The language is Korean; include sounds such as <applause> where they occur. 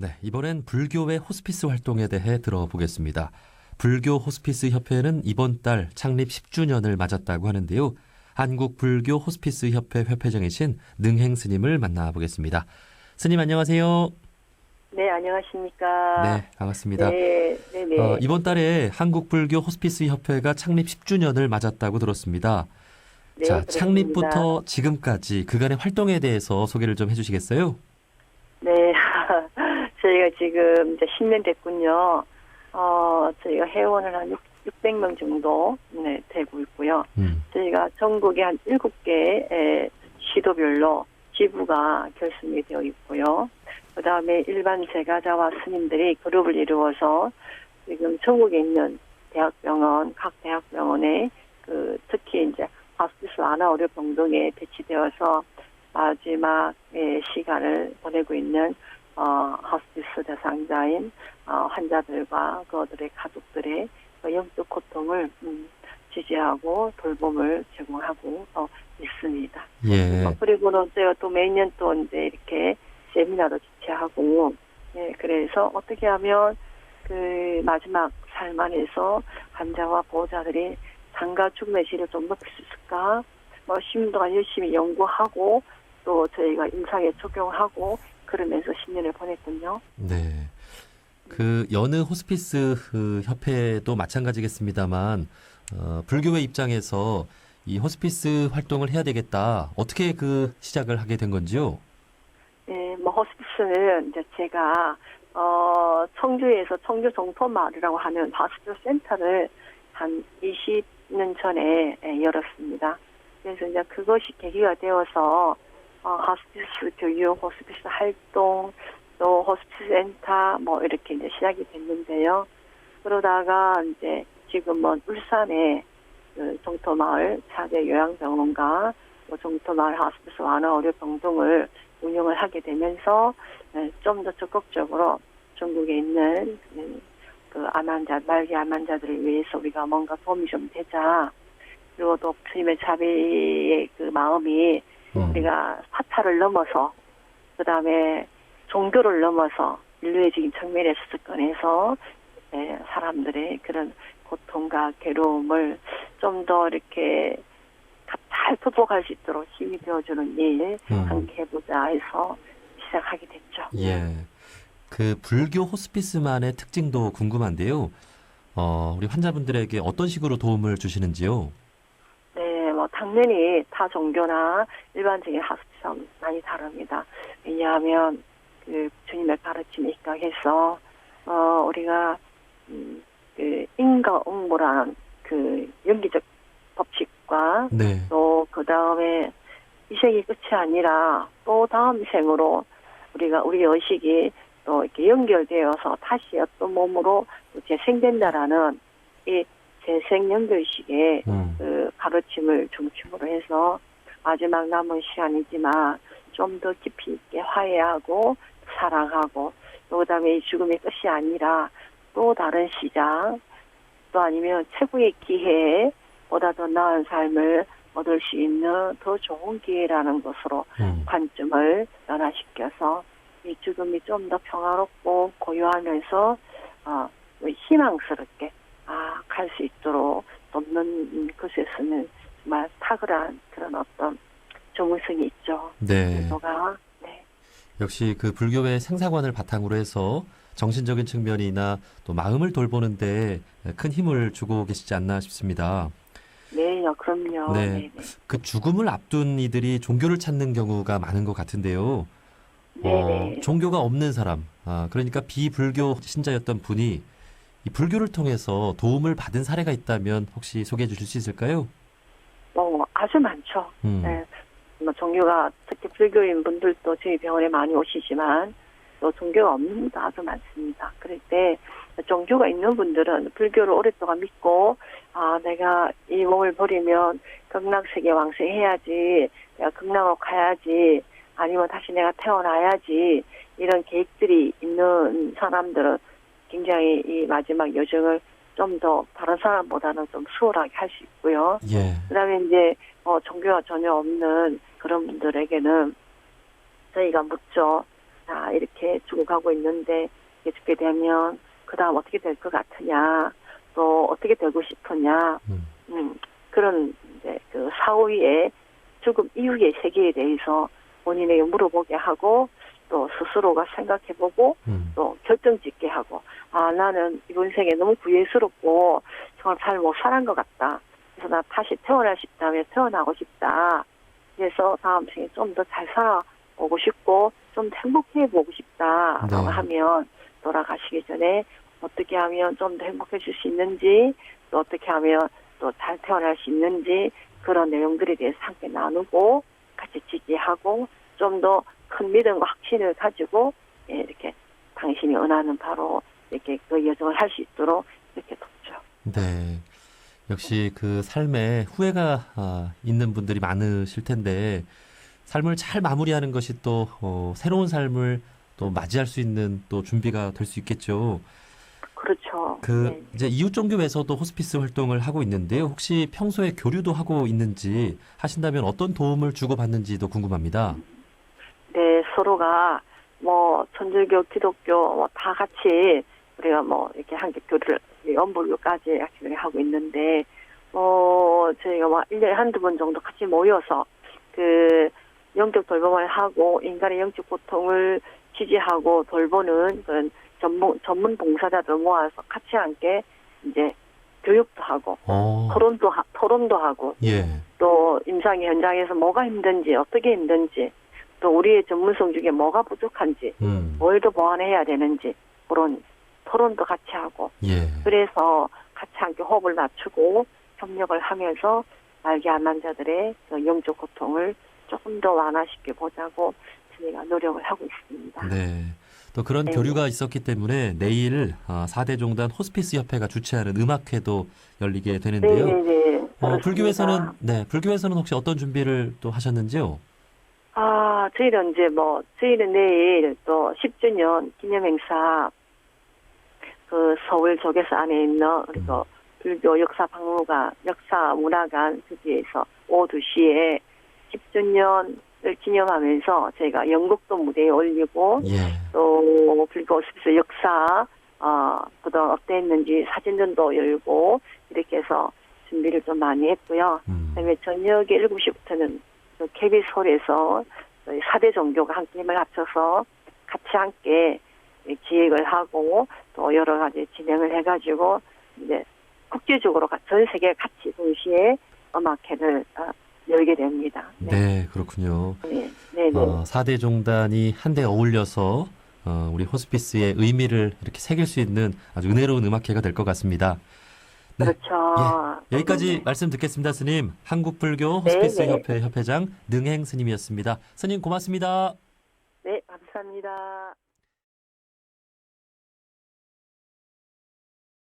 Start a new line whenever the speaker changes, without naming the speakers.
네, 이번엔 불교의 호스피스 활동에 대해 들어보겠습니다. 불교 호스피스 협회는 이번 달 창립 10주년을 맞았다고 하는데요. 한국 불교 호스피스 협회 회회장이신 능행 스님을 만나보겠습니다. 스님 안녕하세요.
네, 안녕하십니까.
네, 반갑습니다.
네, 네, 네.
어, 이번 달에 한국 불교 호스피스 협회가 창립 10주년을 맞았다고 들었습니다.
네,
자,
그렇습니다.
창립부터 지금까지 그간의 활동에 대해서 소개를 좀 해주시겠어요?
네, <laughs> 저희가 지금 이제 10년 됐군요. 어, 저희가 회원을 한 6, 600명 정도 네, 되고 있고요.
음,
저희가 전국에 한 7개의 시도별로 지부가 결성이 되어 있고요. 그 다음에 일반 제가자와 스님들이 그룹을 이루어서 지금 전국에 있는 대학병원, 각 대학병원에 그 특히 이제 하스피스 아나오류 병동에 배치되어서 마지막의 시간을 보내고 있는 어, 하스피스 대상자인 어, 환자들과 그들의 가족들의 그 영적 고통을 음, 지지하고 돌봄을 제공하고 어, 있습니다.
예,
어, 그리고는 제가 또 매년 또 이제 이렇게 세미나도 주최하고, 예, 그래서 어떻게 하면 그 마지막 삶 안에서 환자와 보호자들이 상가 죽음의 질을 좀 높일 수 있을까? 뭐 10년 동안 열심히 연구하고 또 저희가 임상에 적용하고 그러면서 10년을 보냈군요.
네. 그 여느 호스피스 그 협회도 마찬가지겠습니다만 어, 불교의 입장에서 이 호스피스 활동을 해야 되겠다. 어떻게 그 시작을 하게 된 건지요?
예, 뭐 호스피스는 이제 제가 어 청주에서 청주 정토마을이라고 하는 하스피스 센터를 한 20년 전에 예, 열었습니다. 그래서 이제 그것이 계기가 되어서 어, 호스피스 교육, 호스피스 활동, 또 호스피스 센터 뭐 이렇게 이제 시작이 됐는데요. 그러다가 이제 지금은 울산에 그 정토마을 4대 요양병원과 또 정토마을 하스피스 완화 의료 병동을 운영을 하게 되면서 좀 더 적극적으로 전국에 있는 그, 그 암환자, 말기 암환자들을 위해서 우리가 뭔가 도움이 좀 되자. 그리고 또 주님의 자비의 그 마음이
음,
우리가 사찰을 넘어서 그 다음에 종교를 넘어서 인류의적인 측면에서 접근해서 예, 사람들의 그런 고통과 괴로움을 좀 더 이렇게 잘 극복할 수 있도록 힘이 되어주는 일
음,
함께 해보자 해서 시작하게 됐죠.
예. 그 불교 호스피스만의 특징도 궁금한데요. 어, 우리 환자분들에게 어떤 식으로 도움을 주시는지요?
당연히 타 종교나 일반적인 학습성 많이 다릅니다. 왜냐하면 그 주님의 가르침에 입각해서 어 우리가 음, 그 인과응보라는 그 연기적 법칙과
네.
또그 다음에 이 생이 끝이 아니라 또 다음 생으로 우리가 우리 의식이 또 이렇게 연결되어서 다시 어떤 몸으로 또 재생된다라는 이 재생 연결식의
음,
그 가르침을 중심으로 해서 마지막 남은 시간이지만 좀 더 깊이 있게 화해하고 사랑하고 또 그다음에 이 죽음의 끝이 아니라 또 다른 시작 또 아니면 최고의 기회보다 더 나은 삶을 얻을 수 있는 더 좋은 기회라는 것으로
음,
관점을 변화시켜서 이 죽음이 좀 더 평화롭고 고요하면서 어, 희망스럽게 아, 갈 수 있도록 돕는 것에서는 정말 탁월한 그런 어떤 전문성이 있죠.
네.
제가 네.
역시 그 불교의 생사관을 바탕으로 해서 정신적인 측면이나 또 마음을 돌보는데 큰 힘을 주고 계시지 않나 싶습니다.
네, 그럼요.
네.
네, 네.
그 죽음을 앞둔 이들이 종교를 찾는 경우가 많은 것 같은데요.
네,
어,
네.
종교가 없는 사람, 아, 그러니까 비불교 신자였던 분이 이 불교를 통해서 도움을 받은 사례가 있다면 혹시 소개해 주실 수 있을까요?
뭐 아주 많죠.
음,
네. 뭐 종교가 특히 불교인 분들도 저희 병원에 많이 오시지만 또 종교가 없는 분도 아주 많습니다. 그럴 때 종교가 있는 분들은 불교를 오랫동안 믿고 아 내가 이 몸을 버리면 극락 세계 왕생해야지 내가 극락으로 가야지 아니면 다시 내가 태어나야지 이런 계획들이 있는 사람들은 굉장히 이 마지막 여정을 좀 더 다른 사람보다는 좀 수월하게 할 수 있고요.
예,
그다음에 이제 어, 종교가 전혀 없는 그런 분들에게는 저희가 묻죠. 자 이렇게 죽어가고 있는데 이게 죽게 되면 그 다음 어떻게 될 것 같으냐 또 어떻게 되고 싶으냐
음.
음, 그런 이제 그 사후에 죽음 이후의 세계에 대해서 본인에게 물어보게 하고 또 스스로가 생각해보고
음.
또 결정짓게 하고 아 나는 이번 생에 너무 구애스럽고 정말 잘 못 살은 것 같다. 그래서 나 다시 태어날 싶다면 태어나고 싶다. 그래서 다음 생에 좀 더 잘 살아보고 싶고 좀 행복해 보고 싶다 라고
네.
하면 돌아가시기 전에 어떻게 하면 좀 더 행복해질 수 있는지 또 어떻게 하면 또 잘 태어날 수 있는지 그런 내용들에 대해서 함께 나누고 같이 지지하고 좀 더 큰 믿음과 확신을 가지고 예, 이렇게 당신이 원하는 바로 이렇게 그 여정을 할 수 있도록 이렇게 돕죠.
네. 역시 그 삶에 후회가 아, 있는 분들이 많으실 텐데 삶을 잘 마무리하는 것이 또 어, 새로운 삶을 또 맞이할 수 있는 또 준비가 될 수 있겠죠.
그렇죠.
그
네.
이제 이웃 종교에서도 호스피스 활동을 하고 있는데요. 혹시 평소에 교류도 하고 있는지 하신다면 어떤 도움을 주고 받는지도 궁금합니다.
네, 서로가 뭐 천주교, 기독교 뭐 다 같이 우리가 뭐 이렇게 한개 교류를 연불교까지 같이 그렇게 하고 있는데 어 저희가 뭐 1년에 한두 번 정도 같이 모여서 그 영적 돌봄을 하고 인간의 영적 고통을 지지하고 돌보는 그런 전문 전문 봉사자들 모아서 같이 함께 이제 교육도 하고
어,
토론도 하, 토론도 하고
예,
또 임상 현장에서 뭐가 힘든지 어떻게 힘든지 또 우리의 전문성 중에 뭐가 부족한지
음,
뭘더 보완해야 되는지 그런 토론도 같이 하고
예,
그래서 같이 함께 호흡을 맞추고 협력을 하면서 말기 암 환자들의 그 영적 고통을 조금 더 완화시켜 보자고 저희가 노력을 하고 있습니다.
네. 또 그런
네.
교류가 있었기 때문에 내일 아, 4대 종단 호스피스 협회가 주최하는 음악회도 열리게 되는데요.
네네네.
어,
그렇습니다.
불교에서는 네, 불교에서는 혹시 어떤 준비를 또 하셨는지요?
아, 저희는 이제 뭐, 저희는 내일 또 10주년 기념행사, 그 서울 조계사 안에 있는, 그리고 불교 역사 박물관, 역사 문화관 거기에서 오후 2시에 10주년을 기념하면서 저희가 연극도 무대에 올리고,
예,
또 불교 오스피스 역사, 어, 그동안 어땠는지 사진전도 열고, 이렇게 해서 준비를 좀 많이 했고요.
음,
그다음에 저녁에 7시부터는 그 KBS홀에서 저희 4대 종교가 함께 힘을 합쳐서 같이 함께 기획을 하고 또 여러 가지 진행을 해가지고 이제 국제적으로 가- 전 세계 같이 동시에 음악회를 어, 열게 됩니다.
네, 그렇군요.
네, 네, 네.
어, 4대 종단이 한데 어울려서 어, 우리 호스피스의 의미를 이렇게 새길 수 있는 아주 은혜로운 음악회가 될 것 같습니다. 네.
그렇죠.
여기까지
네.
말씀 듣겠습니다, 스님. 한국불교
네,
호스피스
네.
협회 협회장 능행 스님이었습니다. 스님 고맙습니다.
네, 감사합니다.